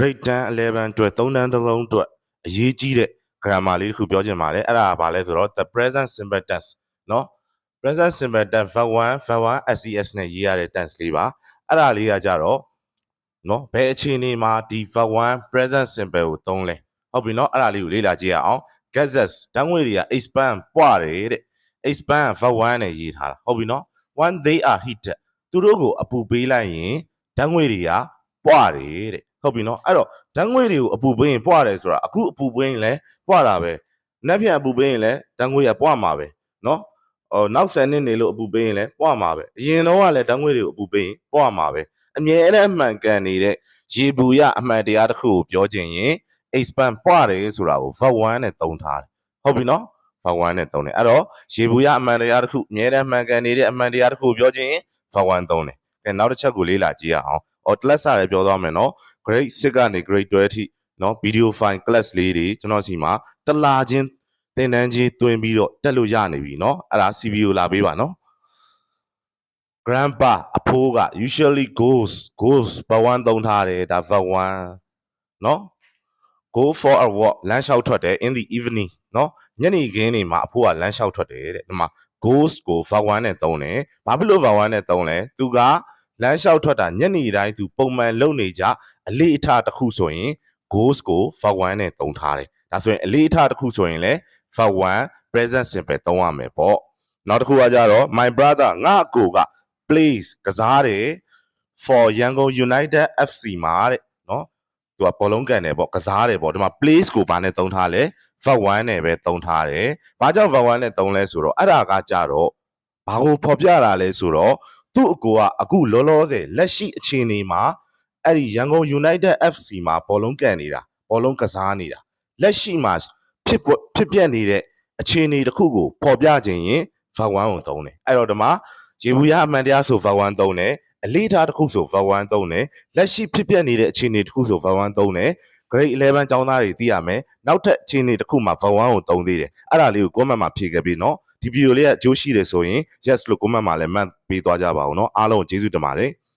grade 10 11 12 3တန်းတစ်လုံးအတွက်အရေးကြီးတဲ့ grammar လေးတစ်ခုပြောချင်ပါတယ်အဲ့ဒါကဘာလဲဆိုတော့ the present simple tense เนาะ present simple tense verb 1 verb 1 SES နဲ့ရေးရတဲ့ tense လေးပါအဲ့ဒါလေးကကြတော့เนาะဘယ်အခြေအနေမှာဒီ verb 1 present simple ကိုသုံးလဲဟုတ်ပြီเนาะအဲ့ဒါလေးကိုလေ့လာကြည့်ရအောင် gases တန်းငွေတွေက expand ပွားတယ်တဲ့ expand verb 1နဲ့ရေးထားတာဟုတ်ပြီเนาะ when they are heated သူတို့ကိုအပူပေးလိုက်ရင်ဓာတ်ငွေတွေကပွားတယ်တဲ့ ဟုတ်ပြီနော်အဲ့တော့ဓာတ်ငွေတွေကိုအပူပေးရင်ပွားတယ်ဆိုတာအခုအပူပေးရင်လည်းပွားတာပဲနောက်ပြန်အပူပေးရင်လည်းဓာတ်ငွေကပွားမှာပဲနော်ဟိုနောက်10နှစ်နေလို့အပူပေးရင်လည်းပွားမှာပဲအရင်တော့ကလည်းဓာတ်ငွေတွေကိုအပူပေးရင်ပွားမှာပဲအမြဲတမ်းအမှန်ကန်နေတဲ့ရေဘူးရအမှန်တရားတစ်ခုကိုပြောချင်ရင် expand ပွားတယ်ဆိုတာကို verb 1နဲ့သုံးထားတယ်ဟုတ်ပြီနော် verb 1နဲ့သုံးတယ်အဲ့တော့ရေဘူးရအမှန်တရားတစ်ခုအမြဲတမ်းအမှန်ကန်နေတဲ့အမှန်တရားတစ်ခုကိုပြောချင်ရင် verb 1သုံးတယ်ကဲနောက်တစ်ချက်ကိုလေ့လာကြည့်ရအောင်။ အော် class ရပြောသွားမယ်နော် grade 6ကနေ grade 12အထိနော် video file class လေးတွေကျွန်တော်စီမှာတစ်လာချင်းသင်တန်းကြီးတွင်ပြီးတော့တက်လို့ရနေပြီနော်။အဲ့ဒါ CPU လာပေးပါနော်။ grandpa အဖိုးက usually goes goes ဘဝန်းသုံးထားတယ်ဒါဘဝန်းနော် go for a walk လမ်းလျှောက်ထွက်တယ် in the evening နော်ညနေခင်းနေမှာအဖိုးကလမ်းလျှောက်ထွက်တယ်တဲ့ဒီမှာ goes ကို verb 1နဲ့သုံးတယ်။ဘာဖြစ်လို့ verb 1နဲ့သုံးလဲ။သူက လမ်းလျှောက်ထွက်တာညနေတိုင်းသူပုံမှန်လုပ်နေကြအလေးအထားတစ်ခုဆိုရင် goes ကို verb 1နဲ့သုံးထားတယ်။ဒါဆိုရင်အလေးအထားတစ်ခုဆိုရင်လည်း verb 1 present simple သုံးရမယ်ပေါ့။နောက်တစ်ခုကကြတော့ my brother ငါအကိုက plays ကစားတယ် for Yangon United FC မှာတဲ့နော်။သူကဘောလုံးကန်တယ်ပေါ့ကစားတယ်ပေါ့ဒီမှာ plays ကိုဘာနဲ့သုံးထားလဲ verb 1နဲ့ပဲသုံးထားတယ်။ဘာကြောင့် verb 1နဲ့သုံးလဲဆိုတော့အဲ့ဒါကကြတော့ဘာကိုဖော်ပြတာလဲဆိုတော့ သူ့အကိုကအခုလောလောဆယ်လက်ရှိအခြေအနေမှာအဲ့ဒီရန်ကုန် United FC မှာဘောလုံးကန်နေတာဘောလုံးကစားနေတာလက်ရှိမှာဖြစ်ဖြစ်ပြနေတဲ့အခြေအနေတစ်ခုကိုပေါ်ပြခြင်းရင် V1 ကိုသုံးတယ်အဲ့တော့ဒီမှာရေဘူးရအမှန်တရားဆို V1 သုံးတယ်အလေးထားတစ်ခုဆို V1 သုံးတယ်လက်ရှိဖြစ်ပြနေတဲ့အခြေအနေတစ်ခုဆို V1 သုံးတယ် grade 11ကျောင်းသားတွေသိရမယ်နောက်ထပ်အခြေအနေတစ်ခုမှာ V1 ကိုသုံးသေးတယ်အဲ့ဒါလေးကို comment မှာဖြေခဲ့ပြီးနော် ဒီဗီဒီယိုလေးကအကျိုးရှိတယ်ဆိုရင် yes လို့ comment မှာလည်းမှတ်ပေးသွားကြပါဦးเนาะအားလုံးကိုကျေးဇူးတင်ပါတယ်